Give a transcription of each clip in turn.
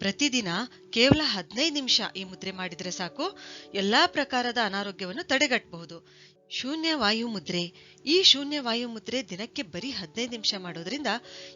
ಪ್ರತಿದಿನ ಕೇವಲ ಹದಿನೈದು ನಿಮಿಷ ಈ ಮುದ್ರೆ ಮಾಡಿದರೆ ಸಾಕು. ಎಲ್ಲಾ ಪ್ರಕಾರದ ಅನಾರೋಗ್ಯವನ್ನು ತಡೆಗಟ್ಟಬಹುದು. ಶೂನ್ಯ ವಾಯು ಮುದ್ರೆ. ಈ ಶೂನ್ಯ ವಾಯು ಮುದ್ರೆ ದಿನಕ್ಕೆ ಬರೀ ಹದಿನೈದು ನಿಮಿಷ ಮಾಡೋದ್ರಿಂದ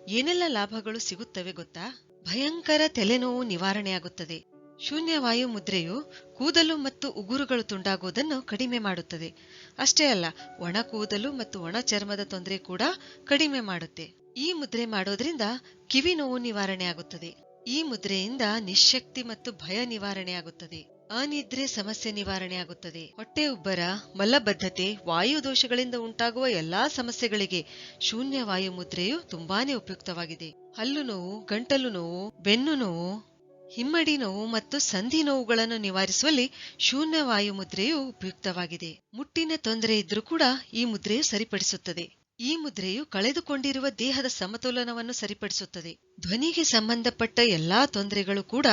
ಏನೆಲ್ಲ ಲಾಭಗಳು ಸಿಗುತ್ತವೆ ಗೊತ್ತಾ? ಭಯಂಕರ ತಲೆನೋವು ನಿವಾರಣೆಯಾಗುತ್ತದೆ. ಶೂನ್ಯ ವಾಯು ಮುದ್ರೆಯು ಕೂದಲು ಮತ್ತು ಉಗುರುಗಳು ತುಂಡಾಗುವುದನ್ನು ಕಡಿಮೆ ಮಾಡುತ್ತದೆ. ಅಷ್ಟೇ ಅಲ್ಲ, ಒಣ ಕೂದಲು ಮತ್ತು ಒಣ ಚರ್ಮದ ತೊಂದರೆ ಕೂಡ ಕಡಿಮೆ ಮಾಡುತ್ತೆ. ಈ ಮುದ್ರೆ ಮಾಡೋದ್ರಿಂದ ಕಿವಿ ನೋವು ನಿವಾರಣೆಯಾಗುತ್ತದೆ. ಈ ಮುದ್ರೆಯಿಂದ ನಿಶಕ್ತಿ ಮತ್ತು ಭಯ ನಿವಾರಣೆಯಾಗುತ್ತದೆ. ಅನಿದ್ರೆ ಸಮಸ್ಯೆ ನಿವಾರಣೆಯಾಗುತ್ತದೆ. ಹೊಟ್ಟೆ ಉಬ್ಬರ ಮಲಬದ್ಧತೆ, ವಾಯು ದೋಷಗಳಿಂದ ಉಂಟಾಗುವ ಎಲ್ಲಾ ಸಮಸ್ಯೆಗಳಿಗೆ ಶೂನ್ಯ ವಾಯು ಮುದ್ರೆಯು ತುಂಬಾನೇ ಉಪಯುಕ್ತವಾಗಿದೆ. ಹಲ್ಲು ನೋವು, ಗಂಟಲು ನೋವು, ಬೆನ್ನು ನೋವು, ಹಿಮ್ಮಡಿ ನೋವು ಮತ್ತು ಸಂಧಿ ನೋವುಗಳನ್ನು ನಿವಾರಿಸುವಲ್ಲಿ ಶೂನ್ಯ ವಾಯು ಮುದ್ರೆಯು ಉಪಯುಕ್ತವಾಗಿದೆ. ಮುಟ್ಟಿನ ತೊಂದರೆ ಇದ್ರೂ ಕೂಡ ಈ ಮುದ್ರೆಯು ಸರಿಪಡಿಸುತ್ತದೆ. ಈ ಮುದ್ರೆಯು ಕಳೆದುಕೊಂಡಿರುವ ದೇಹದ ಸಮತೋಲನವನ್ನು ಸರಿಪಡಿಸುತ್ತದೆ. ಧ್ವನಿಗೆ ಸಂಬಂಧಪಟ್ಟ ಎಲ್ಲಾ ತೊಂದರೆಗಳು ಕೂಡ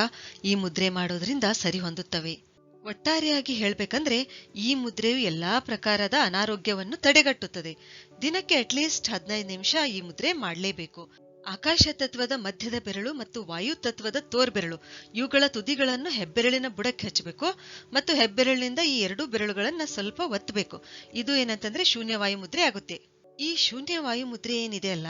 ಈ ಮುದ್ರೆ ಮಾಡೋದ್ರಿಂದ ಸರಿಹೊಂದುತ್ತವೆ. ಒಟ್ಟಾರೆಯಾಗಿ ಹೇಳ್ಬೇಕಂದ್ರೆ, ಈ ಮುದ್ರೆಯು ಎಲ್ಲಾ ಪ್ರಕಾರದ ಅನಾರೋಗ್ಯವನ್ನು ತಡೆಗಟ್ಟುತ್ತದೆ. ದಿನಕ್ಕೆ ಅಟ್ಲೀಸ್ಟ್ ಹದಿನೈದು ನಿಮಿಷ ಈ ಮುದ್ರೆ ಮಾಡಲೇಬೇಕು. ಆಕಾಶ ತತ್ವದ ಮಧ್ಯದ ಬೆರಳು ಮತ್ತು ವಾಯು ತತ್ವದ ತೋರ್ಬೆರಳು, ಇವುಗಳ ತುದಿಗಳನ್ನು ಹೆಬ್ಬೆರಳಿನ ಬುಡಕ್ಕೆ ಹಚ್ಚಬೇಕು ಮತ್ತು ಹೆಬ್ಬೆರಳಿನಿಂದ ಈ ಎರಡು ಬೆರಳುಗಳನ್ನ ಸ್ವಲ್ಪ ಒತ್ತಬೇಕು. ಇದು ಏನಂತಂದ್ರೆ ಶೂನ್ಯ ವಾಯು ಮುದ್ರೆ ಆಗುತ್ತೆ. ಈ ಶೂನ್ಯ ವಾಯು ಮುದ್ರೆ ಏನಿದೆ ಅಲ್ಲ,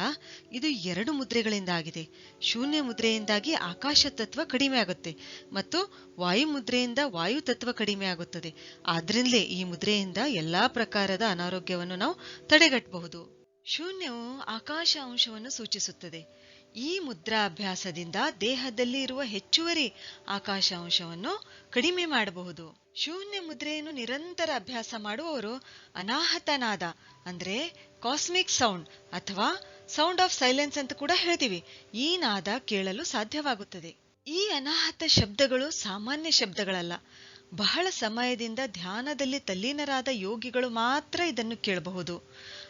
ಇದು ಎರಡು ಮುದ್ರೆಗಳಿಂದ ಆಗಿದೆ ಶೂನ್ಯ ಮುದ್ರೆಯಿಂದಾಗಿ ಆಕಾಶ ತತ್ವ ಕಡಿಮೆ ಆಗುತ್ತೆ ಮತ್ತು ವಾಯು ಮುದ್ರೆಯಿಂದ ವಾಯು ತತ್ವ ಕಡಿಮೆ ಆಗುತ್ತದೆ. ಆದ್ರಿಂದಲೇ ಈ ಮುದ್ರೆಯಿಂದ ಎಲ್ಲಾ ಪ್ರಕಾರದ ಅನಾರೋಗ್ಯವನ್ನು ನಾವು ತಡೆಗಟ್ಟಬಹುದು. ಶೂನ್ಯವು ಆಕಾಶ ಅಂಶವನ್ನು ಸೂಚಿಸುತ್ತದೆ. ಈ ಮುದ್ರಾಭ್ಯಾಸದಿಂದ ದೇಹದಲ್ಲಿ ಇರುವ ಹೆಚ್ಚುವರಿ ಆಕಾಶಾಂಶವನ್ನು ಕಡಿಮೆ ಮಾಡಬಹುದು. ಶೂನ್ಯ ಮುದ್ರೆಯನ್ನು ನಿರಂತರ ಅಭ್ಯಾಸ ಮಾಡುವವರು ಅನಾಹತನಾದ, ಅಂದ್ರೆ ಕಾಸ್ಮಿಕ್ ಸೌಂಡ್ ಅಥವಾ ಸೌಂಡ್ ಆಫ್ ಸೈಲೆನ್ಸ್ ಅಂತ ಕೂಡ ಹೇಳ್ತೀವಿ. ಈ ನಾದ ಕೇಳಲು ಸಾಧ್ಯವಾಗುತ್ತದೆ. ಈ ಅನಾಹತ ಶಬ್ದಗಳು ಸಾಮಾನ್ಯ ಶಬ್ದಗಳಲ್ಲ. ಬಹಳ ಸಮಯದಿಂದ ಧ್ಯಾನದಲ್ಲಿ ತಲ್ಲೀನರಾದ ಯೋಗಿಗಳು ಮಾತ್ರ ಇದನ್ನು ಕೇಳಬಹುದು.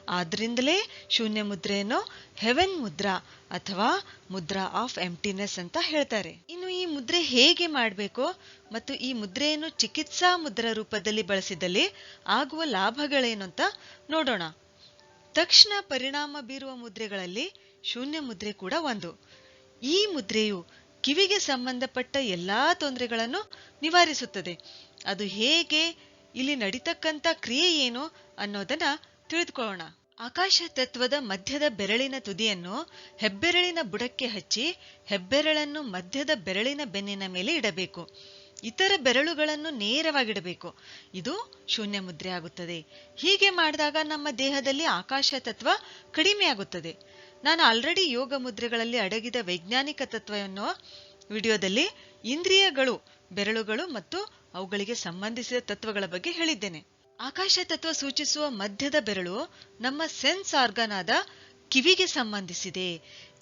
ಆದ್ರಿಂದಲೇ ಶೂನ್ಯ ಮುದ್ರೆಯನ್ನು ಹೆವೆನ್ ಮುದ್ರಾ ಅಥವಾ ಮುದ್ರಾ ಆಫ್ ಎಂಟಿನೆಸ್ ಅಂತ ಹೇಳ್ತಾರೆ. ಇನ್ನು ಈ ಮುದ್ರೆ ಹೇಗೆ ಮಾಡಬೇಕು ಮತ್ತು ಈ ಮುದ್ರೆಯನ್ನು ಚಿಕಿತ್ಸಾ ಮುದ್ರಾ ರೂಪದಲ್ಲಿ ಬಳಸಿದಲ್ಲಿ ಆಗುವ ಲಾಭಗಳೇನು ಅಂತ ನೋಡೋಣ. ತಕ್ಷಣ ಪರಿಣಾಮ ಬೀರುವ ಮುದ್ರೆಗಳಲ್ಲಿ ಶೂನ್ಯ ಮುದ್ರೆ ಕೂಡ ಒಂದು. ಈ ಮುದ್ರೆಯು ಕಿವಿಗೆ ಸಂಬಂಧಪಟ್ಟ ಎಲ್ಲಾ ತೊಂದರೆಗಳನ್ನು ನಿವಾರಿಸುತ್ತದೆ. ಅದು ಹೇಗೆ ಇಲ್ಲಿ ನಡೀತಕ್ಕಂಥ ಕ್ರಿಯೆ ಏನು ಅನ್ನೋದನ್ನ ತಿಳಿದುಕೊಳ್ಳೋಣ. ಆಕಾಶ ತತ್ವದ ಮಧ್ಯದ ಬೆರಳಿನ ತುದಿಯನ್ನು ಹೆಬ್ಬೆರಳಿನ ಬುಡಕ್ಕೆ ಹಚ್ಚಿ ಹೆಬ್ಬೆರಳನ್ನು ಮಧ್ಯದ ಬೆರಳಿನ ಬೆನ್ನಿನ ಮೇಲೆ ಇಡಬೇಕು. ಇತರ ಬೆರಳುಗಳನ್ನು ನೇರವಾಗಿಡಬೇಕು ಇದು ಶೂನ್ಯ ಮುದ್ರೆ ಆಗುತ್ತದೆ. ಹೀಗೆ ಮಾಡಿದಾಗ ನಮ್ಮ ದೇಹದಲ್ಲಿ ಆಕಾಶ ತತ್ವ ಕಡಿಮೆಯಾಗುತ್ತದೆ ನಾನು ಆಲ್ರೆಡಿ ಯೋಗ ಮುದ್ರೆಗಳಲ್ಲಿ ಅಡಗಿದ ವೈಜ್ಞಾನಿಕ ತತ್ವವನ್ನು ವಿಡಿಯೋದಲ್ಲಿ ಇಂದ್ರಿಯಗಳು, ಬೆರಳುಗಳು ಮತ್ತು ಅವುಗಳಿಗೆ ಸಂಬಂಧಿಸಿದ ತತ್ವಗಳ ಬಗ್ಗೆ ಹೇಳಿದ್ದೇನೆ. ಆಕಾಶ ತತ್ವ ಸೂಚಿಸುವ ಮಧ್ಯದ ಬೆರಳು ನಮ್ಮ ಸೆನ್ಸ್ ಆರ್ಗನ್ ಆದ ಕಿವಿಗೆ ಸಂಬಂಧಿಸಿದೆ.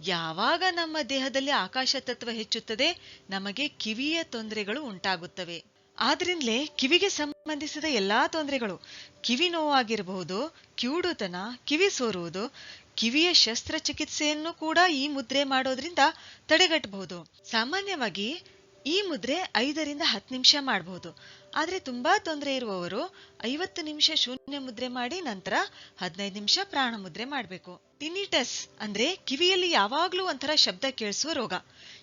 ಯಾವಾಗ ನಮ್ಮ ದೇಹದಲ್ಲಿ ಆಕಾಶ ತತ್ವ ಹೆಚ್ಚುತ್ತದೆ, ನಮಗೆ ಕಿವಿಯ ತೊಂದರೆಗಳು ಉಂಟಾಗುತ್ತವೆ. ಆದ್ರಿಂದಲೇ ಕಿವಿಗೆ ಸಂಬಂಧಿಸಿದ ಎಲ್ಲಾ ತೊಂದರೆಗಳು, ಕಿವಿ ನೋವಾಗಿರಬಹುದು, ಕಿವುಡುತನ, ಕಿವಿ ಸೋರುವುದು, ಕಿವಿಯ ಶಸ್ತ್ರಚಿಕಿತ್ಸೆಯನ್ನು ಕೂಡ ಈ ಮುದ್ರೆ ಮಾಡೋದ್ರಿಂದ ತಡೆಗಟ್ಟಬಹುದು. ಸಾಮಾನ್ಯವಾಗಿ ಈ ಮುದ್ರೆ ಐದರಿಂದ ಹತ್ತು ನಿಮಿಷ ಮಾಡಬಹುದು ಆದರೆ ತುಂಬಾ ತೊಂದರೆ ಇರುವವರು ಐವತ್ತು ನಿಮಿಷ ಶೂನ್ಯ ಮುದ್ರೆ ಮಾಡಿ ನಂತರ ಹದಿನೈದು ನಿಮಿಷ ಪ್ರಾಣ ಮುದ್ರೆ ಮಾಡಬೇಕು. ಟಿನಿಟಸ್ ಅಂದ್ರೆ ಕಿವಿಯಲ್ಲಿ ಯಾವಾಗ್ಲೂ ಒಂಥರ ಶಬ್ದ ಕೇಳಿಸುವ ರೋಗ.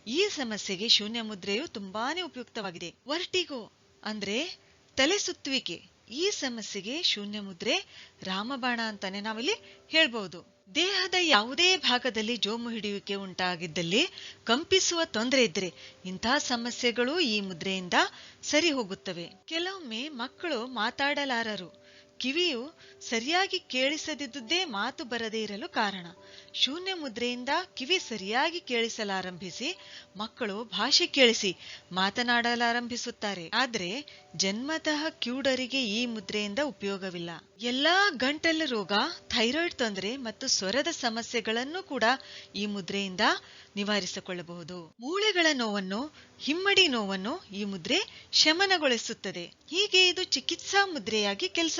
ಈ ಸಮಸ್ಯೆಗೆ ಶೂನ್ಯ ಮುದ್ರೆಯು ತುಂಬಾನೇ ಉಪಯುಕ್ತವಾಗಿದೆ. ವರ್ಟಿಗೋ ಅಂದ್ರೆ ತಲೆ ಸುತ್ತುವಿಕೆ. ಈ ಸಮಸ್ಯೆಗೆ ಶೂನ್ಯ ಮುದ್ರೆ ರಾಮಬಾಣ ಅಂತಾನೆ ನಾವಿಲ್ಲಿ ಹೇಳ್ಬಹುದು ದೇಹದ ಯಾವುದೇ ಭಾಗದಲ್ಲಿ ಜೋಮು ಹಿಡಿಯುವಿಕೆ ಉಂಟಾಗಿದ್ದಲ್ಲಿ ಕಂಪಿಸುವ ತೊಂದರೆ ಇದ್ರೆ ಇಂತಹ ಸಮಸ್ಯೆಗಳು ಈ ಮುದ್ರೆಯಿಂದ ಸರಿ ಹೋಗುತ್ತವೆ. ಕೆಲವೊಮ್ಮೆ ಮಕ್ಕಳು ಮಾತಾಡಲಾರರು. ಕಿವಿಯು ಸರಿಯಾಗಿ ಕೇಳಿಸದಿದ್ದುದೇ ಮಾತು ಬರದೇ ಇರಲು ಕಾರಣ. ಶೂನ್ಯ ಮುದ್ರೆಯಿಂದ ಕಿವಿ ಸರಿಯಾಗಿ ಕೇಳಿಸಲಾರಂಭಿಸಿ, ಮಕ್ಕಳು ಭಾಷೆ ಕೇಳಿಸಿ ಮಾತನಾಡಲಾರಂಭಿಸುತ್ತಾರೆ. ಆದರೆ ಜನ್ಮತಃ ಕ್ಯೂಡರಿಗೆ ಈ ಮುದ್ರೆಯಿಂದ ಉಪಯೋಗವಿಲ್ಲ. ಎಲ್ಲಾ ಗಂಟಲು ರೋಗ, ಥೈರಾಯ್ಡ್ ತೊಂದರೆ ಮತ್ತು ಸ್ವರದ ಸಮಸ್ಯೆಗಳನ್ನು ಕೂಡ ಈ ಮುದ್ರೆಯಿಂದ ನಿವಾರಿಸಿಕೊಳ್ಳಬಹುದು. ಮೂಳೆಗಳ ನೋವನ್ನು, ಹಿಮ್ಮಡಿ ನೋವನ್ನು ಈ ಮುದ್ರೆ ಶಮನಗೊಳಿಸುತ್ತದೆ. ಹೀಗೆ ಇದು ಚಿಕಿತ್ಸಾ ಮುದ್ರೆಯಾಗಿ ಕೆಲಸ